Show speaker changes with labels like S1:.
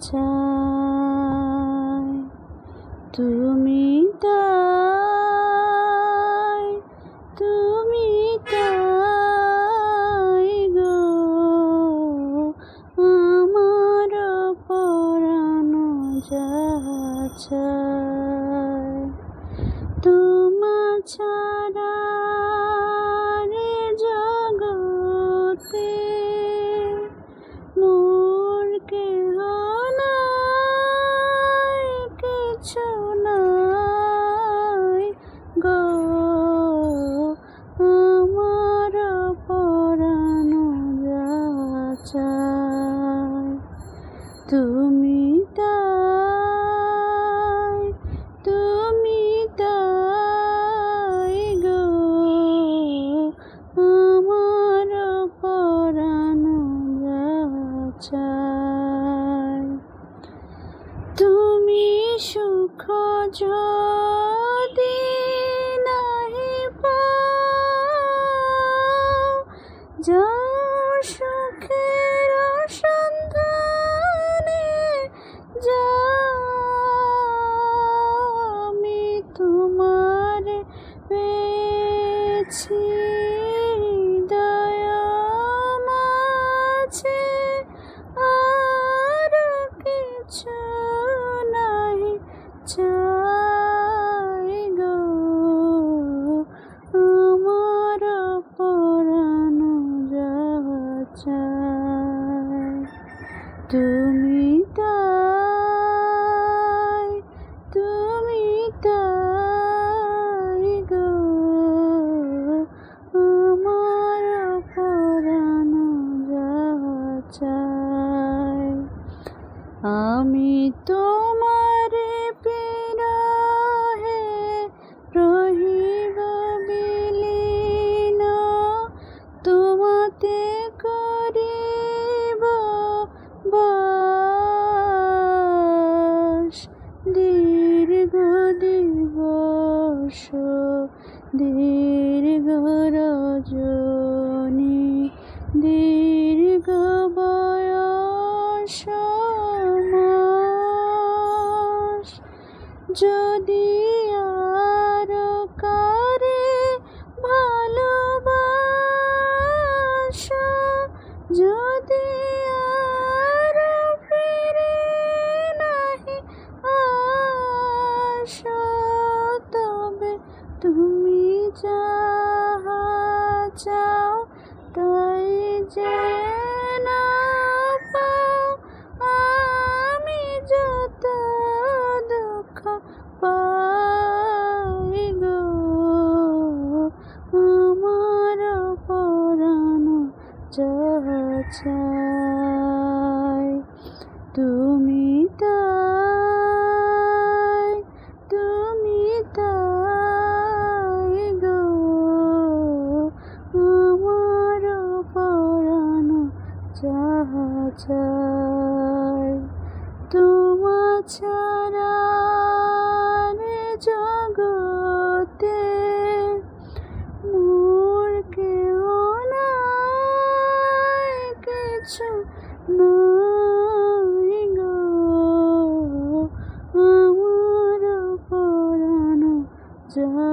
S1: চাই তুমি তাই তুমি তাই গো। আমার পরানো যা চাই তোমার ছাড়া তুমি তাই তুমি তাই গো। আমার পরাণ চাই। তুমি সুখ যদি আমার তুমি তাই তুমি তাই গো আমার পরানো যা চাই। আমি তোমারে বাস দীর্ঘ দিবস দীর্ঘ রজনী দীর্ঘ বয়স মাস যাহা চাও তাই যে আমি যত দুঃখ পাই আমার পরানো যাহা চাই তুমি তাই ছাড়া জগতে মোর কেউ নাই কিছু আমার পরানো যাহা